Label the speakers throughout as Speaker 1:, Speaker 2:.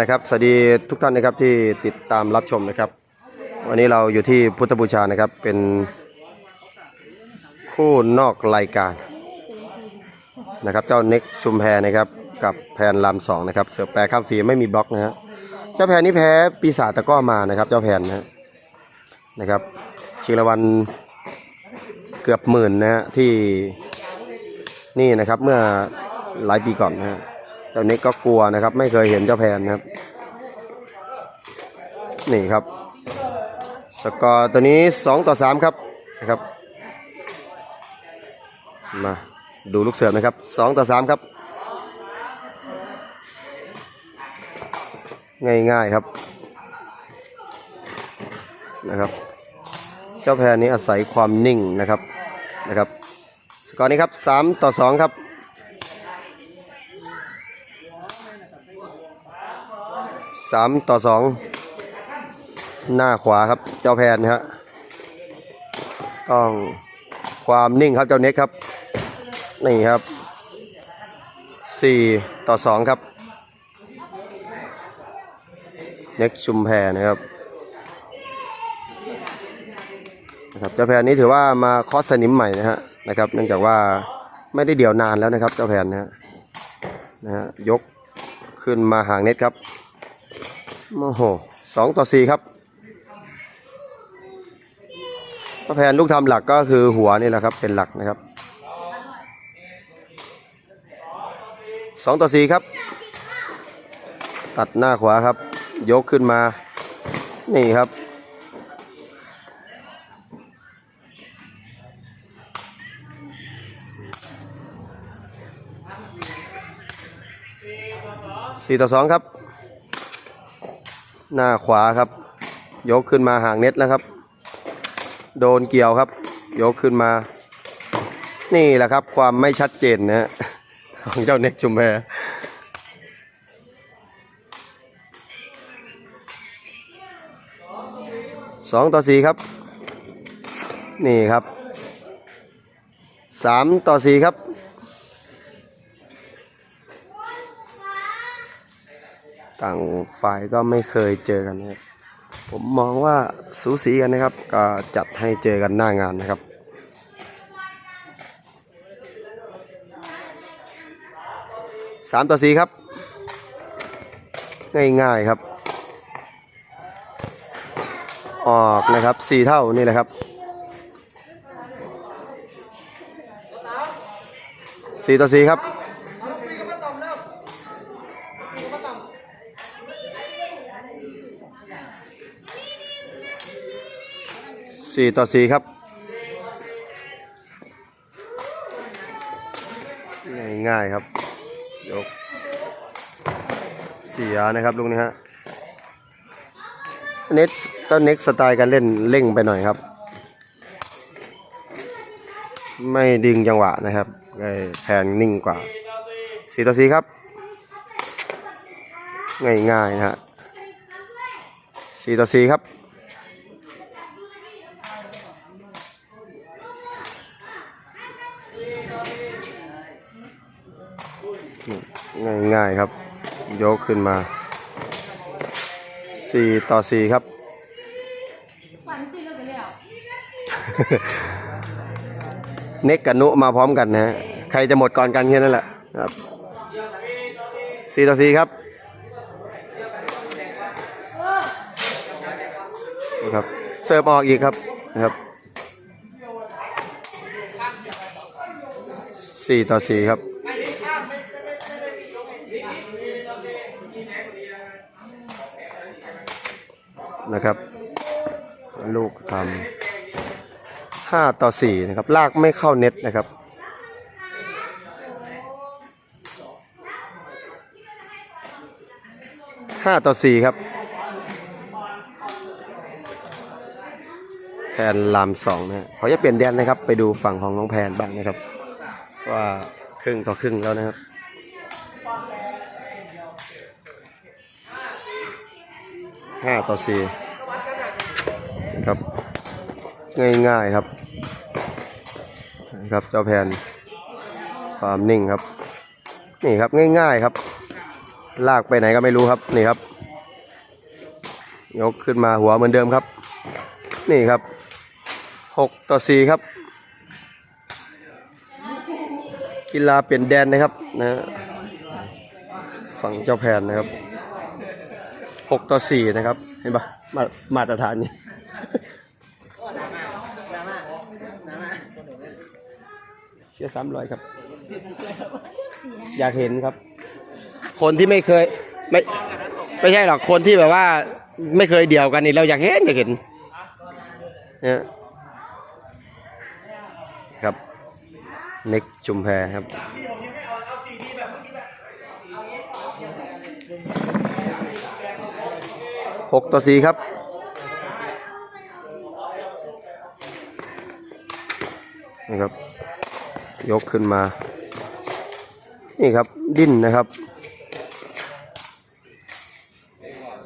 Speaker 1: นะครับสวัสดีทุกท่านนะครับที่ติดตามรับชมนะครับ วันนี้เราอยู่ที่พุทธบูชานะครับเป็นคู่นอกรายการนะครับ เจ้าเน็กชุมแพนะครับกับแพนลำสองนะครับเสือแปรข้ามฟีไม่มีบล็อกนะฮะเจ้าแพนนี่แพ้ปีศาจตะก้อมานะครับ เจ้าแพนนะนะครับชิงรางวัลเกือบหมื่นนะฮะที่นี่นะครับเมื่อหลายปีก่อนนะฮะ จ้าน็กก็กลัวนะครับ ไม่เคยเห็นเจ้าแพนนะครับ นี่ครับ สกอร์ตัวนี้ 2 ต่อ 3 ครับนะครับ มาดูลูกเสิร์ฟนะครับ 2 ต่อ 3 ครับ ง่ายๆครับนะครับ เจ้าแพนนี้อาศัยความนิ่งนะครับนะครับ สกอร์นี้ครับ 3 ต่อ 2 ครับ สามต่อสองหน้าขวาครับ เจ้าแพนนะฮะต้องความนิ่งครับเจ้าเน็กครับ นี่ครับสี่ต่อสองครับ เน็กชุมแพนะครับนะครับเจ้าแพนนี้ถือว่ามาคอสสนิมใหม่นะฮะนะครับ เนื่องจากว่าไม่ได้เดี่ยวนานแล้วนะครับ เจ้าแพนนะฮะนะฮะยกขึ้นมาห่างเน็ตครับ โอ้โหสองต่อสี่ครับก็แผนลูกทำหลักก็คือหัวนี่แหละครับ เป็นหลักนะครับสองต่อสี่ครับ ตัดหน้าขวาครับ ยกขึ้นมา นี่ครับสี่ต่อสองครับ หน้าขวาครับ ยกขึ้นมาห่างเน็ตแล้วครับ โดนเกี่ยวครับ ยกขึ้นมา นี่แหละครับ ความไม่ชัดเจนนะของเจ้าเน็กชุมแพสองต่อสี่ครับ นี่ครับสามต่อสี่ครับ ต่างฝ่ายก็ไม่เคยเจอกันนะครับผมมองว่าสูสีกันนะครับ ก็จัดให้เจอกันหน้างานนะครับสามต่อสี่ครับ ง่ายๆครับ ออกนะครับสี่เท่านี่แหละครับสี่ต่อสี่ครับ สี่ต่อสี่ครับ ง่ายๆครับ ยกเสียนะครับลูกนี้ฮะเน็ตต้นเน็กสไตล์การเล่นเร่งไปหน่อยครับ ไม่ดึงจังหวะนะครับแพนนิ่งกว่าสี่ต่อสี่ครับ ง่ายๆนะฮะ สี่ต่อสี่ครับง่ายๆครับ ยกขึ้นมา 4 ต่อ 4 ครับ
Speaker 2: ฝันสิเลิกไปแล้ว
Speaker 1: เน็กกับนุมาพร้อมกันนะฮะใครจะหมดก่อนกันแค่นั้นแหละครับ 4 ต่อ 4 ครับนะครับ เสิร์ฟออกอีกครับนะครับ4ต่อ4ครับนะครับ ลูกทำห้าต่อสี่นะครับ ลากไม่เข้าเน็ตนะครับห้าต่อสี่ครับ พนลามสองนะฮะเขาจะเปลี่ยนแดนนะครับ ไปดูฝั่งของน้องแพนบ้างนะครับ ว่าครึ่งต่อครึ่งแล้วนะครับห้าต่อสี่ครับง่ายๆครับนะครับเจ้าแผนความนิ่งครับ นี่ครับง่ายๆครับ ลากไปไหนก็ไม่รู้ครับนี่ครับ ยกขึ้นมาหัวเหมือนเดิมครับ นี่ครับ หกต่อสี่ครับ กีฬาเปลี่ยนแดนนะครับนะฝั่งเจ้าแพนนะครับหกต่อสี่นะครับ เห็นปะมามาตรฐานนี่เสียสามร้อยครับ อยากเห็นครับ คนที่ไม่เคยไม่ไม่ใช่หรอกคนที่แบบว่า ไม่เคยเดี่ยวกันนี่เราอยากเห็นอยากเห็นเนี่ยครับ เน็กจุมแพครับหกต่อสี่ครับนี่ครับ ยกขึ้นมา นี่ครับ ดิ้นนะครับ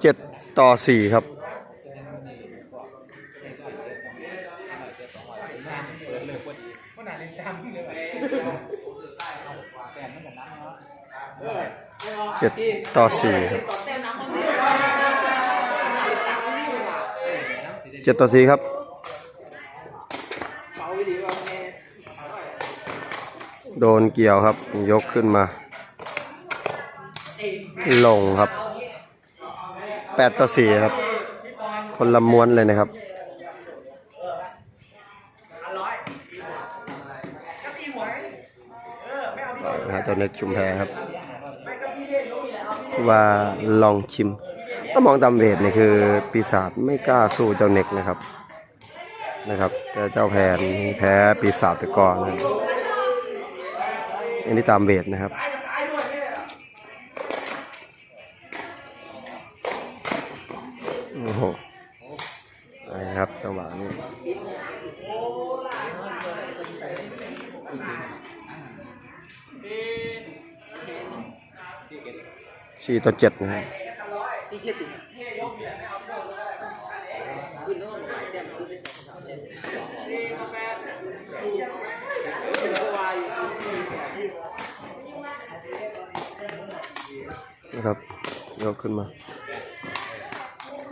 Speaker 1: เจ็ดต่อสี่ครับ เจ็ดต่อสี่เจ็ดต่อสี่ครับโดนเกี่ยวครับ ยกขึ้นมา ลงครับแปดต่อสี่ครับ คนละม้วนเลยนะครับ นะฮะ ตัวเน็กชุมแพครับว่าลองชิม ถ้ามองตามเวทนี่คือปีศาจไม่กล้าสู้เจ้าเน็กนะครับนะครับแต่เจ้าแพนแพ้ปีศาจตะกอนนะอันนี้ตามเวทนะครับโอ้โหนะครับจังหวะนี้ สี่ต่อเจ็ดนะครับนะครับยกขึ้นมา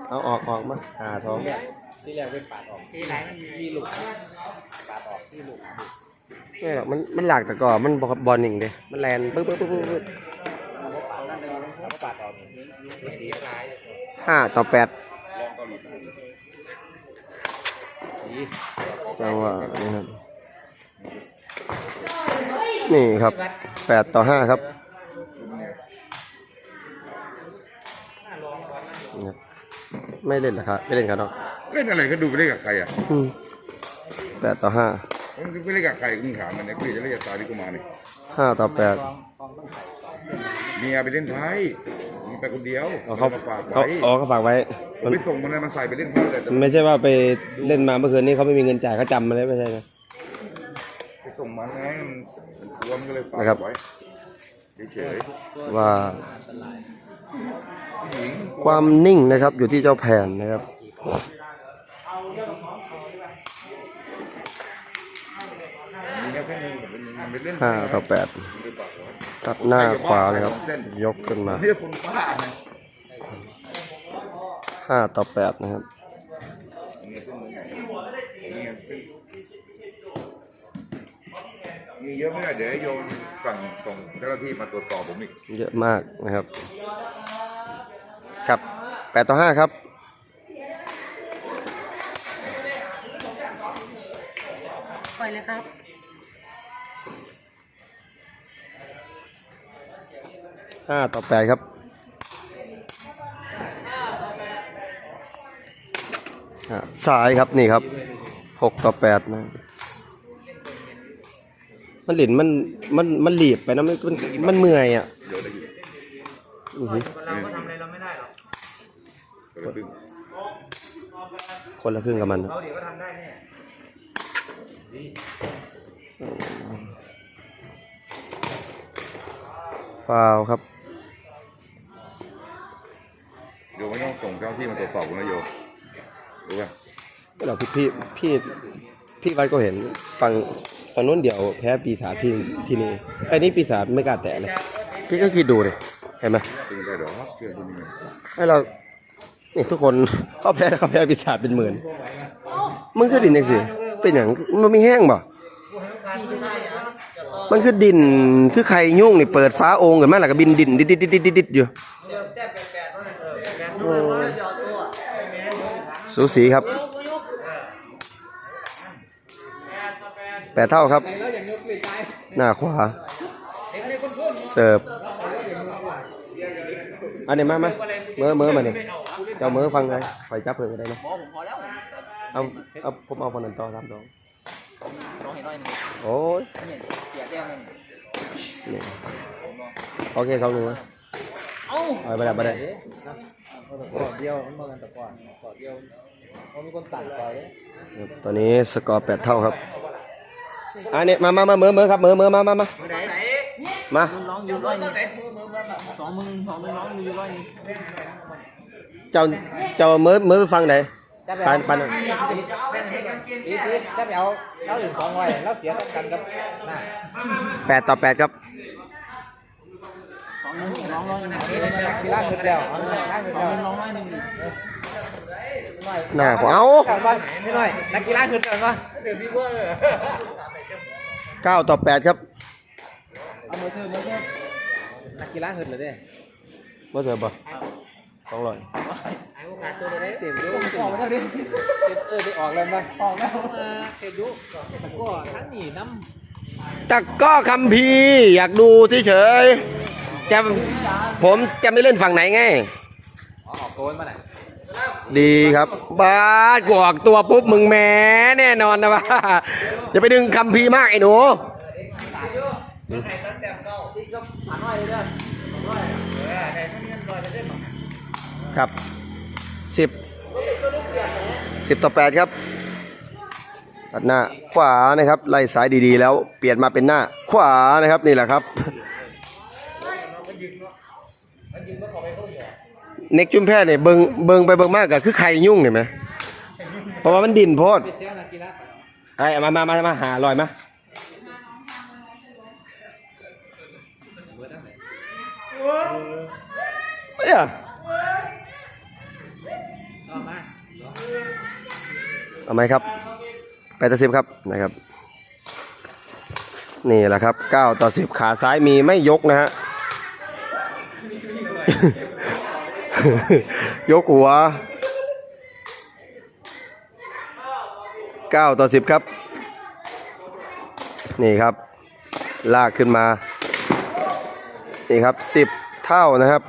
Speaker 1: เอาออกออกมาหาท้อง
Speaker 3: ที่แรกเป็นปาดออกที่ไหนมันมีหลุมปาดออกที่หลุม
Speaker 1: ไม่หรอกมันมันหลากแต่ก่อนมันบอลบอลหนึ่งเด้มันแลนปึ๊บปึ๊บปึ๊บปึ๊บ ห้าต่อแปด
Speaker 3: ดี
Speaker 1: จังหวะนี้ครับ นี่ครับแปดต่อห้าครับนี่ครับไม่เล่นเหรอครับไม่เล่นครับน้อง
Speaker 4: เล่นอะไรก็ดูไปเล่นกับใครอะ
Speaker 1: อืมแปดต่อห้า
Speaker 4: มันไปเล่นกับใครมึงถามมันเนี่ยกูจะเล่นกับตาที่กูมาเนี่ย
Speaker 1: ห้าต่อแปด
Speaker 4: เมียไปเล่นไพ่มึง ไปคนเดียว
Speaker 1: เอาเขา
Speaker 4: มาฝาก
Speaker 1: เขา
Speaker 4: ไว้
Speaker 1: อ๋อเขาฝากไว้
Speaker 4: ผม
Speaker 1: มัน
Speaker 4: ไปส่งมันเลยมันใส่ไปเล่นไพ่แต่
Speaker 1: มันไม่ใช่ว่าไปเล่นมาเมื่อคืนนี้เขาไม่มีเงินจ่ายเขาจำมาเลยไม่ใช่นะ
Speaker 4: ไปส่งมันไงมันมันกลัวมันก็เลยฝาก
Speaker 1: นะครับ
Speaker 4: ไว้เฉย
Speaker 1: ว่าความนิ่งนะครับอยู่ที่เจ้าแผนนะครับ
Speaker 4: ๆมีแค่แค่นึงแต่เป็นมันไปเล่น
Speaker 1: ห้าต่อแปด ตัดหน้าขวาเลยครับ ยกขึ้นมา
Speaker 4: เรียกคนบ้านะ
Speaker 1: ห้าต่อแปดนะครับ
Speaker 4: มีเยอะไม่ได้เดี๋ยวให้โยนสั่งส่งเจ้าหน้าที่มาตรวจสอบผมอีก
Speaker 1: เยอะมากนะครับ ครับแปดต่อห้าครับ
Speaker 2: ปล่อยเลยครับ
Speaker 1: ห้าต่อแปดครับซ้ายครับนี่ครับหกต่อแปดนะ มันหลินมันมันมันหลีบไปนะมันมันมันเมื่อยอะคนละครึ่งกับมัน
Speaker 3: เราเดี๋ยวก็ทำได้แน่
Speaker 1: ฟาวครับ
Speaker 4: ที่มาตรวจสอบผมนะโยรู้ป่ะ
Speaker 1: ไม่หรอกพี่พี่พี่พี่วัดก็เห็นฝั่งฝั่งนู้นเดี๋ยวแพ้ปีศาจที่ที่นี่ไอ้นี่ปีศาจไม่กล้าแตะเลยพี่ก็คิดดูเลยเห็นไหม
Speaker 4: ตึงได้เดี๋ยวเชื่อที่นี่
Speaker 1: ให้เรานี่ทุกคนเขาแพ้เขาแพ้ปีศาจเป็นหมื่นมึงคือดินยังสิเป็นอย่างมันไม่แห้งบ่มันคือดินคือไข่ยุ่งนี่เปิดฟ้าโอ่งกันมาแล้วก็บินดินดิดดิดดิดดิดดิดอยู่โอ้ สูสีครับแปดเท่าครับ หน้าขวา เสิร์ฟอันนี้มามาเมื่อเมื่อมาเนี่ยเจ้าเมื่อฟังไงไฟจับเพิ่งก็ได้นะ
Speaker 3: บอกผมพอแล้ว
Speaker 1: เอาเอาผมเอาคนนั้นต่อครับน้อง
Speaker 3: น้องเห็นน้อยหนึง
Speaker 1: โอ้ยโอเคสองหนึ่งนะ
Speaker 3: เอ้า
Speaker 1: เอาไปแล้วไปได้
Speaker 3: ก่อนเดียวมันมากันแต่ก่อนก่อนเดียวเขามีคนตัดก่อนเลย
Speaker 1: ตอนนี้สกอร์แปดเท่าครับอันนี้มามามาเมื่อเมื่อครับเมื่อเมื่อมามามา
Speaker 3: ไหนไหน
Speaker 1: มา
Speaker 3: ร้องอยู่ร้อยหนึงสองมึงสองมึงร้องอยู่ร้อยหนึง
Speaker 1: เจ้าเจ้าเมื่อเมื่อฟังไหนปันปัน
Speaker 3: อีทีถ้าไปเอาเราถึงสองร้อยเราเสียกันกับน่ะ
Speaker 1: แปดต่อแปดครับ
Speaker 3: สองห นึงร้องร้อยหนึงอันนี้เป็นนักกีฬาเงินแล้วเอาเงินนักเงินแล้วร้องร้อยหนึงดิ
Speaker 1: หน้าขวาเอา
Speaker 3: กลับบ้านไม่หน่อยนักกีฬาเงินกันปะเดี๋ยวพี่ว่า
Speaker 1: เก้าต่อแปดครับ
Speaker 3: เอามือถือมือถือนักกีฬาเงินเลยเด้
Speaker 1: ว่าเจอป่ะสองร้อย
Speaker 3: ไอ้โอกาสตัวเลยเต็มดูออกมาแล้วดิเออไปออกแล้วมั้ยออกแล้วเต็มดูแต่ก็ทั้งหนีน้ำ
Speaker 1: ตะกร้อคัมภีร์อยากดูเฉยๆ จะผมจะไม่เล่นฝั่งไหนไง
Speaker 3: อ๋อออกโกนมาไหน
Speaker 1: ดีครับบ้าสกูออกตัวปุ๊บมึงแหม้แน่นอนนะว่าอย่าไปดึงคัมภีร์มากไอ้หนูครับสิบสิบต่อแปดครับ ตัดหน้าขวานะครับไล่สายดีๆแล้วเปลี่ยนมาเป็นหน้า ขวานะครับนี่แหละครับ เน็กจุ้มแพ้เนี่ยเบิงเบิงไปเบิงมากก็คือไข่ยุ่งเห็นไหมเพราะว่ามันดินโพด
Speaker 3: ไอ้
Speaker 1: มามามามาหาลอยมาเอ้ย
Speaker 3: ต่อม
Speaker 1: เอาไหมครับแปดต่อสิบครับนะครับ นี่แหละครับเก้าต่อสิบขาซ้ายมีไม่ยกนะฮะ ยกหัวเก้าต่อสิบครับ นี่ครับ ลากขึ้นมา นี่ครับสิบเท่านะครับ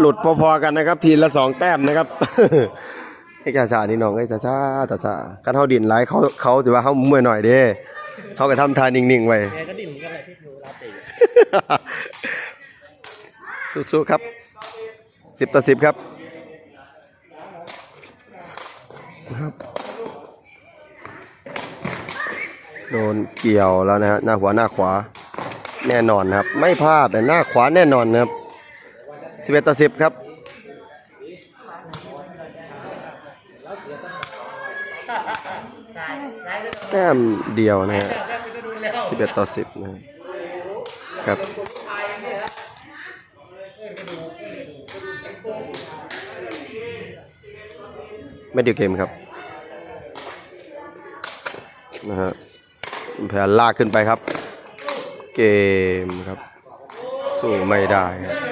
Speaker 1: หลุดพอๆกันนะครับ ทีละสองแต้มนะครับให้จ่าชานี่น้องให้จ่าชาจ่าชากันเท่าดินหลายเขาเขาถือว่าเขาเมื่อยหน่อยเด้เขาก็ทำทานนิ่งๆไว้
Speaker 3: ก็ดิ่มกันเลยที่ดูลาตี
Speaker 1: สู้ๆครับสิบต่อสิบครับครับโดนเกี่ยวแล้วนะฮะหน้าหัวหน้าขวาแน่นอนครับ ไม่พลาดแต่หน้าขวาแน่นอนนะครับสิบเอ็ดต่อสิบครับแต้มเดียวนะฮะสิบเอ็ดต่อสิบนะ ครับไม่เดียวเกมครับนะฮะแผนลากขึ้นไปครับ เกมครับ สู้ไม่ได้ครับ